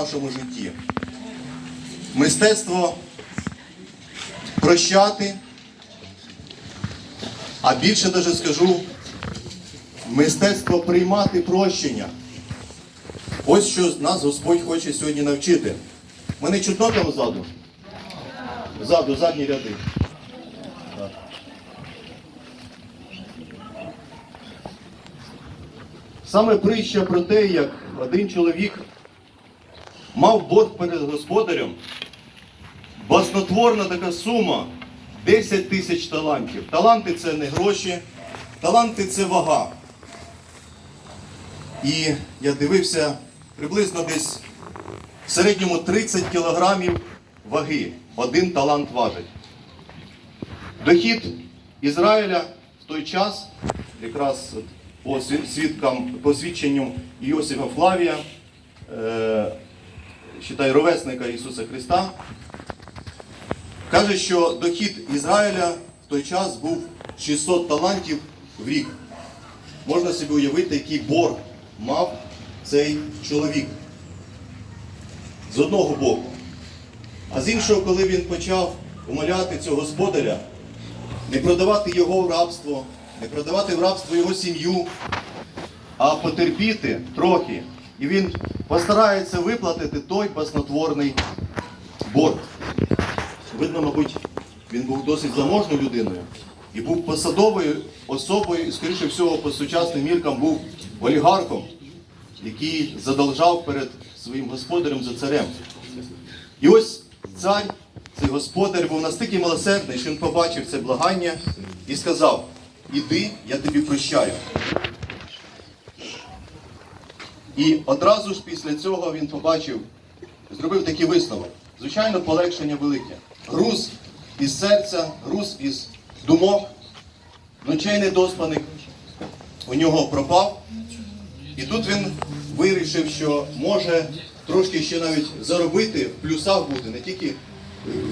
нашому житті. Мистецтво прощати, а більше даже скажу, мистецтво приймати прощення. Ось що нас Господь хоче сьогодні навчити. Мене чутно там ззаду? Ззаду, задні ряди. Саме притча про те, як один чоловік мав борг перед господарем, баснотворна така сума 10 тисяч талантів. Таланти це не гроші, таланти це вага. І я дивився приблизно десь в середньому 30 кілограмів ваги. Один талант важить. Дохід Ізраїля в той час, якраз по свідкам, по свідченню Іосифа Флавія, е, считай, ровесника Ісуса Христа, каже, що дохід Ізраїля в той час був 600 талантів в рік. Можна собі уявити, який борг мав цей чоловік. З одного боку. А з іншого, коли він почав умоляти цього господаря, не продавати його в рабство, не продавати в рабство його сім'ю, а потерпіти трохи. І він постарається виплатити той баснотворний борг. Видно, мабуть, він був досить заможною людиною і був посадовою особою, і, скоріше всього, по сучасним міркам був олігархом, який задолжав перед своїм господарем за царем. І ось цар, цей господар, був настільки милосердний, що він побачив це благання і сказав: Іди, я тобі прощаю. І одразу ж після цього він побачив, зробив такий висновок. Звичайно, полегшення велике. Груз із серця, груз із думок, ночей недоспаних у нього пропав. І тут він вирішив, що може трошки ще навіть заробити, в плюсах бути, не тільки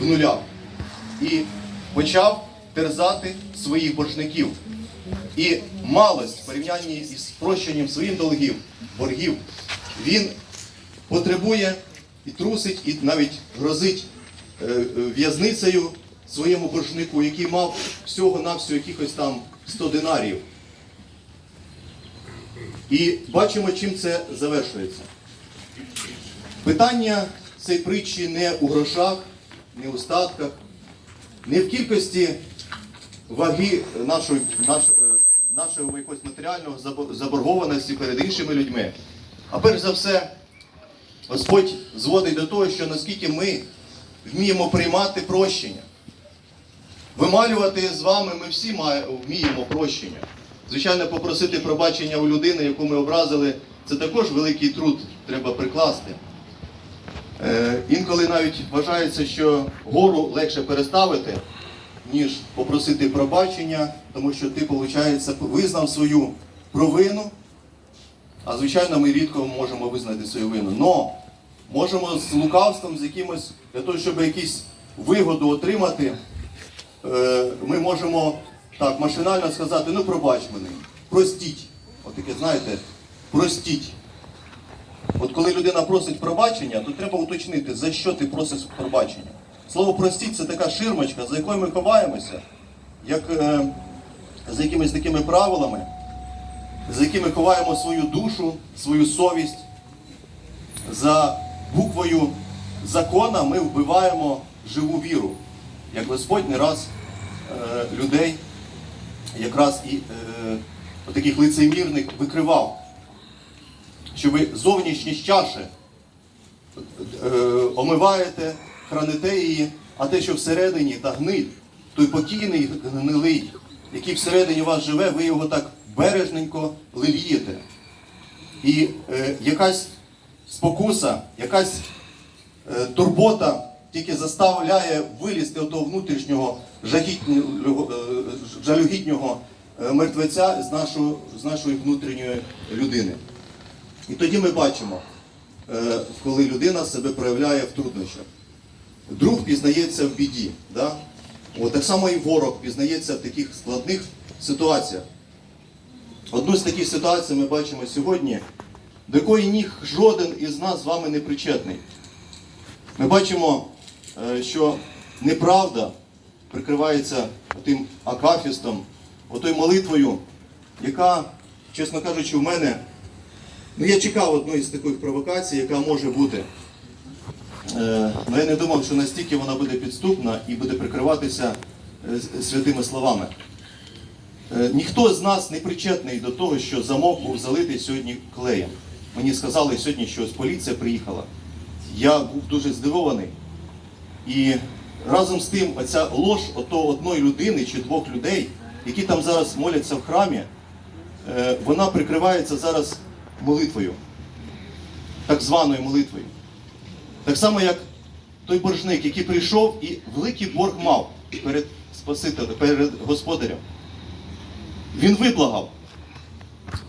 в нулях. І почав терзати своїх боржників. І малость в порівнянні із прощенням своїх долгів, боргів, він потребує і трусить, і навіть грозить е, е, в'язницею своєму боржнику, який мав всього-навсього якихось там 100 динарів. І бачимо, чим це завершується. Питання цієї притчі не у грошах, не у статках, не в кількості ваги нашої, наш, е, нашого якогось матеріального заборгованості перед іншими людьми. А перш за все, Господь зводить до того, що наскільки ми вміємо приймати прощення. Вималювати з вами ми всі вміємо прощення. Звичайно, попросити пробачення у людини, яку ми образили, це також великий труд треба прикласти. Е, інколи навіть вважається, що гору легше переставити, ніж попросити пробачення, тому що ти, виходить, визнав свою провину, а звичайно, ми рідко можемо визнати свою вину. Но можемо з лукавством, з якимось, для того, щоб якусь вигоду отримати, е, ми можемо так машинально сказати, ну пробач мене, простіть. От таке, знаєте, простіть. От коли людина просить пробачення, то треба уточнити, за що ти просиш пробачення. Слово простіть це така ширмочка, за якою ми ховаємося, як е, за якимись такими правилами, за якими ховаємо свою душу, свою совість. За буквою закона ми вбиваємо живу віру, як Господь не раз е, людей якраз і е, таких лицемірних викривав, що ви зовнішні чаші е, омиваєте, храните її, а те, що всередині та гниль, той покійний гнилий, який всередині вас живе, ви його так бережненько лелієте. І е, якась спокуса, якась е, турбота тільки заставляє вилізти того внутрішнього жагітнього, е, е, мертвеця з, нашого, з нашої внутрішньої людини. І тоді ми бачимо, е, коли людина себе проявляє в труднощах. Друг пізнається в біді. Да? От, так само і ворог пізнається в таких складних ситуаціях. Одну з таких ситуацій ми бачимо сьогодні, до якої ні жоден із нас з вами не причетний. Ми бачимо, е, що неправда прикривається тим акафістом, отою молитвою, яка, чесно кажучи, в мене, ну я чекав одної з таких провокацій, яка може бути. Ну я не думав, що настільки вона буде підступна і буде прикриватися е, святими словами. Е, Ніхто з нас не причетний до того, що замок був залитий сьогодні клеєм. Мені сказали сьогодні, що поліція приїхала. Я був дуже здивований. І разом з тим, оця лож ото одної людини чи двох людей, які там зараз моляться в храмі, вона прикривається зараз молитвою, так званою молитвою. Так само, як той боржник, який прийшов і великий борг мав перед Спасителем, перед Господарем. Він виблагав.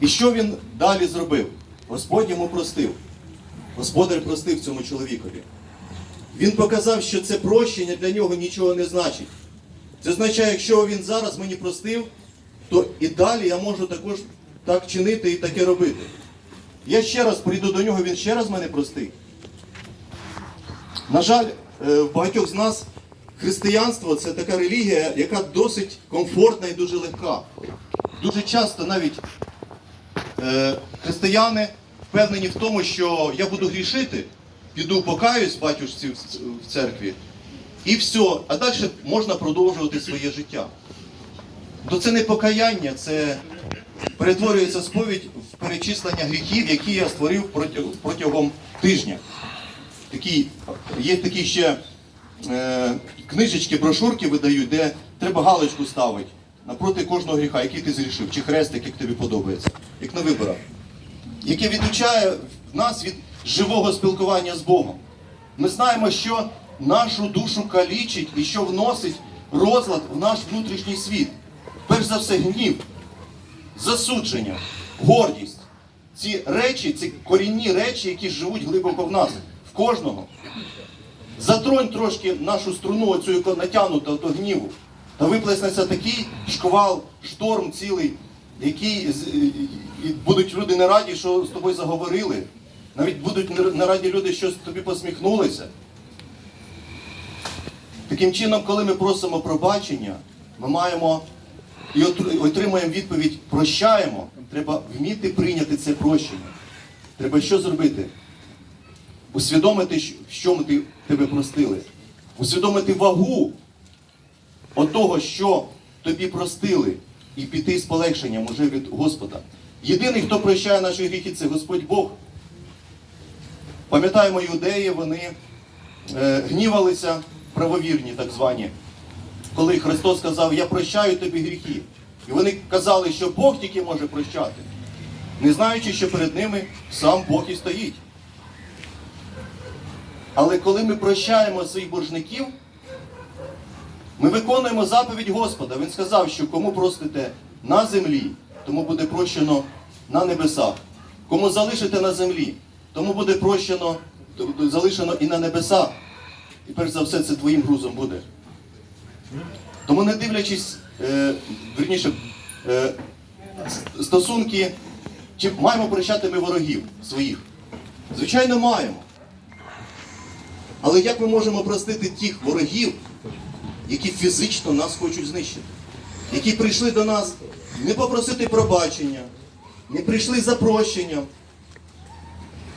І що він далі зробив? Господь йому простив. Господар простив цьому чоловікові. Він показав, що це прощення для нього нічого не значить. Це означає, якщо він зараз мені простив, то і далі я можу також так чинити і таке робити. Я ще раз прийду до нього, він ще раз мене простить. На жаль, е, в багатьох з нас християнство це така релігія, яка досить комфортна і дуже легка. Дуже часто навіть е, християни впевнені в тому, що я буду грішити, піду покаюсь батюшці в церкві, і все, а далі можна продовжувати своє життя. То це не покаяння, це перетворюється сповідь в перечислення гріхів, які я створив протягом тижня. Такі, є такі ще е, книжечки, брошурки видають, де треба галочку ставити напроти кожного гріха, який ти зрішив, чи хрестик, як тобі подобається, як на виборах, яке відучає нас від живого спілкування з Богом. Ми знаємо, що нашу душу калічить і що вносить розлад в наш внутрішній світ. Перш за все, гнів, засудження, гордість. Ці речі, ці корінні речі, які живуть глибоко в нас, кожного. Затронь трошки нашу струну, оцю яку натягнута до гніву. Та виплеснеться такий шквал, шторм цілий, який будуть люди не раді, що з тобою заговорили. Навіть будуть не- раді люди, що тобі посміхнулися. Таким чином, коли ми просимо пробачення, ми маємо і отр- отримуємо відповідь прощаємо, треба вміти прийняти це прощення. Треба що зробити? Усвідомити, що ми тебе простили. Усвідомити вагу отого, що тобі простили, і піти з полегшенням уже від Господа. Єдиний, хто прощає наші гріхи, це Господь Бог. Пам'ятаємо, юдеї, вони е, гнівалися, правовірні, так звані, коли Христос сказав, я прощаю тобі гріхи. І вони казали, що Бог тільки може прощати, не знаючи, що перед ними сам Бог і стоїть. Але коли ми прощаємо своїх боржників, ми виконуємо заповідь Господа. Він сказав, що кому простите на землі, тому буде прощено на небесах. Кому залишите на землі, тому буде прощено, залишено і на небесах. І перш за все, це твоїм грузом буде. Тому не дивлячись, е, верніше, е, стосунки, чи маємо прощати ми ворогів своїх? Звичайно, маємо. Але як ми можемо простити тих ворогів, які фізично нас хочуть знищити? Які прийшли до нас не попросити пробачення, не прийшли за прощенням,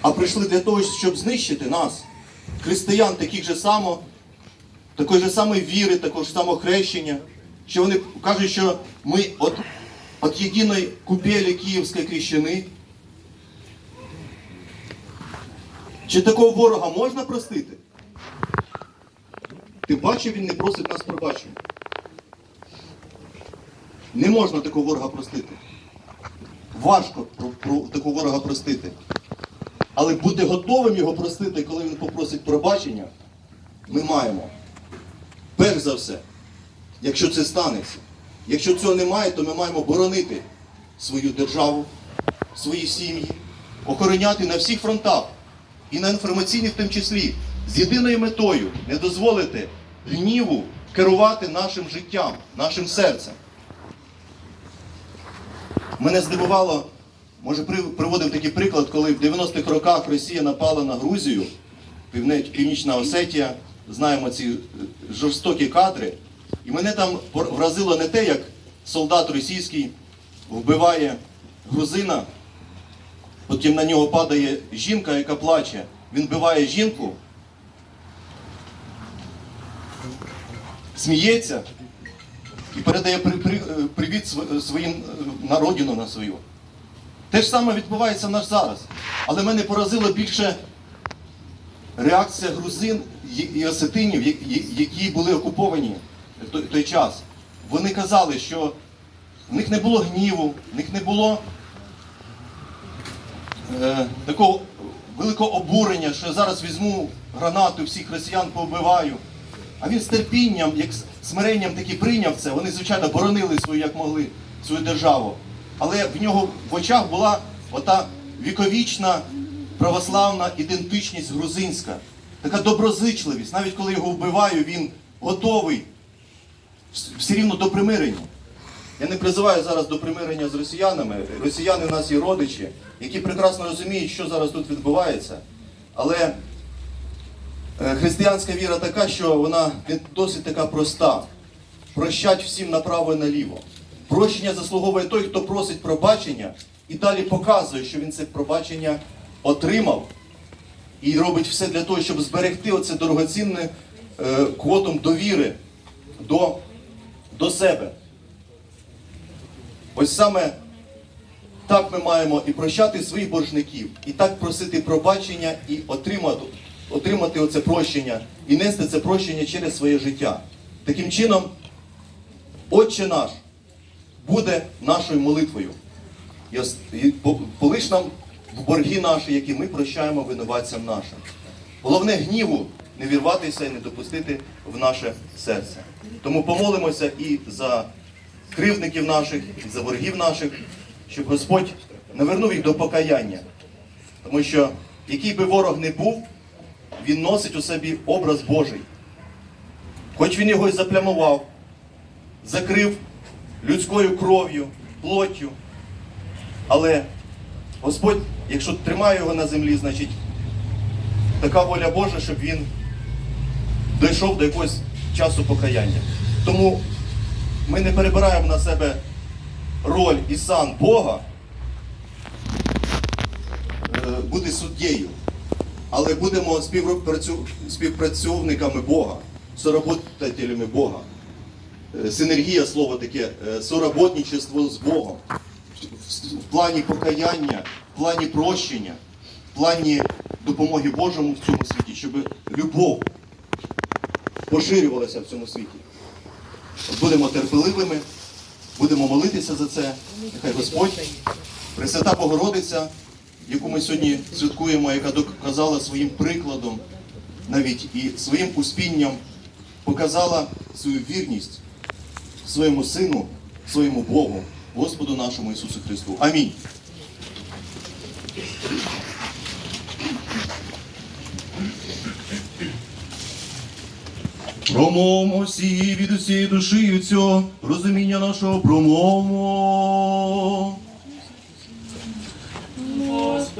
а прийшли для того, щоб знищити нас, християн, таких же само, такої же самої віри, такого ж самого хрещення, що вони кажуть, що ми от, от єдиної купелі Київської крещени. Чи такого ворога можна простити? Ти бачив, він не просить нас пробачення. Не можна такого ворога простити. Важко про, про такого ворога простити. Але бути готовим його простити, коли він попросить пробачення, ми маємо. Перш за все, якщо це станеться. Якщо цього немає, то ми маємо боронити свою державу, свої сім'ї, охороняти на всіх фронтах і на інформаційних в тому числі, з єдиною метою не дозволити гніву керувати нашим життям, нашим серцем. Мене здивувало може при- приводив такий приклад, коли в 90-х роках Росія напала на Грузію, Північна Осетія, знаємо ці е, жорстокі кадри. І мене там вразило не те, як солдат російський вбиває грузина, потім на нього падає жінка, яка плаче. Він вбиває жінку, сміється і передає е, привіт своїм е, на родину на свою. Те ж саме відбувається в нас зараз. Але мене поразило більше реакція грузин і- осетинів, які були окуповані в той час. Вони казали, що в них не було гніву, в них не було е, такого великого обурення, що я зараз візьму гранату, всіх росіян повбиваю. А він з терпінням, як смиренням таки прийняв це. Вони, звичайно, боронили свою, як могли, свою державу. Але в нього в очах була ота віковічна православна ідентичність грузинська, така доброзичливість. Навіть коли його вбиваю, він готовий все рівно до примирення. Я не призиваю зараз до примирення з росіянами. Росіяни в нас є родичі, які прекрасно розуміють, що зараз тут відбувається. Але християнська віра така, що вона досить така проста. Прощать всім направо і наліво. Прощення заслуговує той, хто просить пробачення і далі показує, що він це пробачення отримав і робить все для того, щоб зберегти оце дорогоцінне е, квотом довіри до, до себе. Ось саме так ми маємо і прощати своїх боржників, і так просити пробачення і отримати, отримати оце прощення, і нести це прощення через своє життя. Таким чином, Отче наш буде нашою молитвою. І полиш нам в борги наші, які ми прощаємо винуватцям нашим. Головне гніву не вірватися і не допустити в наше серце. Тому помолимося і за кривдників наших, і за ворогів наших, щоб Господь навернув їх до покаяння. Тому що який би ворог не був, він носить у собі образ Божий. Хоч він його і заплямував, закрив людською кров'ю, плоттю. Але Господь, якщо тримає його на землі, значить така воля Божа, щоб він дійшов до якогось часу покаяння. Тому ми не перебираємо на себе роль і сан Бога е, бути суддєю, але будемо співпрацівниками Бога, соработателями Бога. Е, Синергія слово таке, е, соработничество з Богом. В плані покаяння, в плані прощення, в плані допомоги Божому в цьому світі, щоб любов поширювалася в цьому світі. Будемо терпеливими, будемо молитися за це. Нехай Господь, Пресвята Богородиця, яку ми сьогодні святкуємо, яка доказала своїм прикладом, навіть і своїм успінням, показала свою вірність своєму Сину, своєму Богу, Господу нашому Ісусу Христу. Амінь. Промовмо всі від усієї душі цього розуміння нашого промовмо.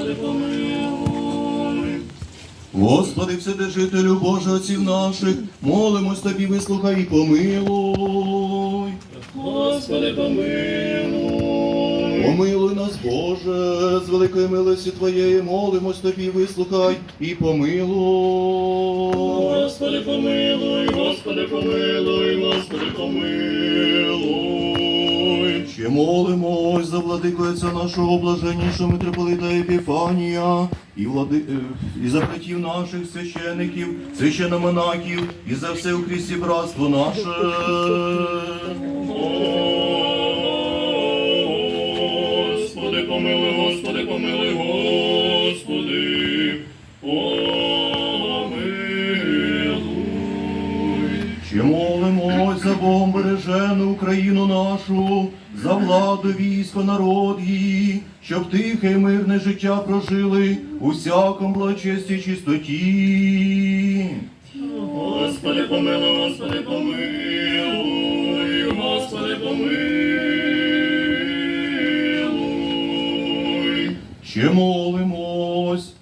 Господи, помилуй. Господи, Вседержителю Боже отців наших, молимось тобі, вислухай і помилуй. Господи, помилуй. Помилуй нас, Боже, з великої милості Твоєї, молимось тобі, вислухай і помилуй. Господи, помилуй, Господи, помилуй, Господи, помилуй. Ще молимось за владику Отця нашого блаженнішого митрополита Епіфанія і, влади... е, і за братів наших священиків, священомонахів і за все у Христі братство наше. Господи, помилуй, Господи, помилуй, Господи, молимось за Богом бережену Україну нашу, за владу, військо, народ її, щоб тихе і мирне життя прожили у всякому благочесті чистоті. Господи, помилуй, Господи, помилуй, Господи, помилуй. Ще молимось.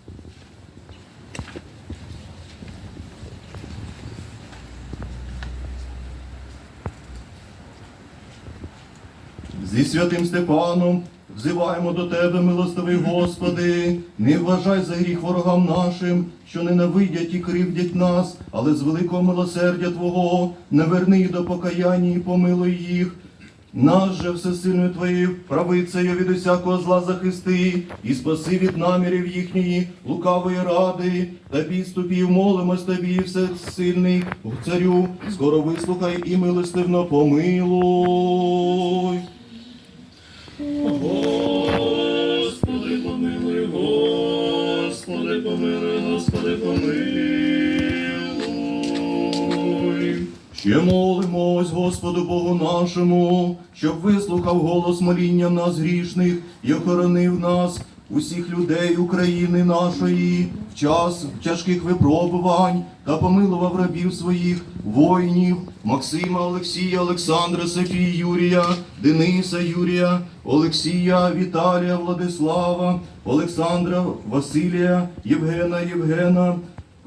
Зі святим Степаном взиваємо до Тебе, милостивий Господи, не вважай за гріх ворогам нашим, що ненавидять і кривдять нас, але з великого милосердя Твого не верни їх до покаяння і помилуй їх. Нас же всесильною Твоєю правицею від усякого зла захисти і спаси від намірів їхньої лукавої ради та підступів молимось Тобі, всесильний царю, скоро вислухай і милостивно помилуй. Молимось Господу Богу нашому, щоб вислухав голос моління нас грішних і охоронив нас, усіх людей України нашої, в час тяжких випробувань та помилував рабів своїх воїнів Максима, Олексія, Олександра, Софії, Юрія, Дениса, Юрія, Олексія, Віталія, Владислава, Олександра, Василія, Євгена, Євгена.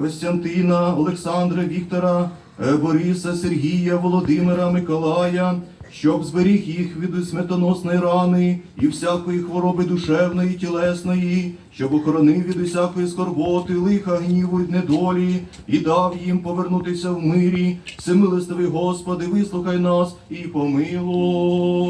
Костянтина, Олександра, Віктора, Бориса, Сергія, Володимира, Миколая, щоб зберіг їх від смертоносної рани і всякої хвороби душевної, і тілесної, щоб охоронив від усякої скорботи, лиха, гніву й недолі, і дав їм повернутися в мирі. Всемилостивий Господи, вислухай нас і помилуй.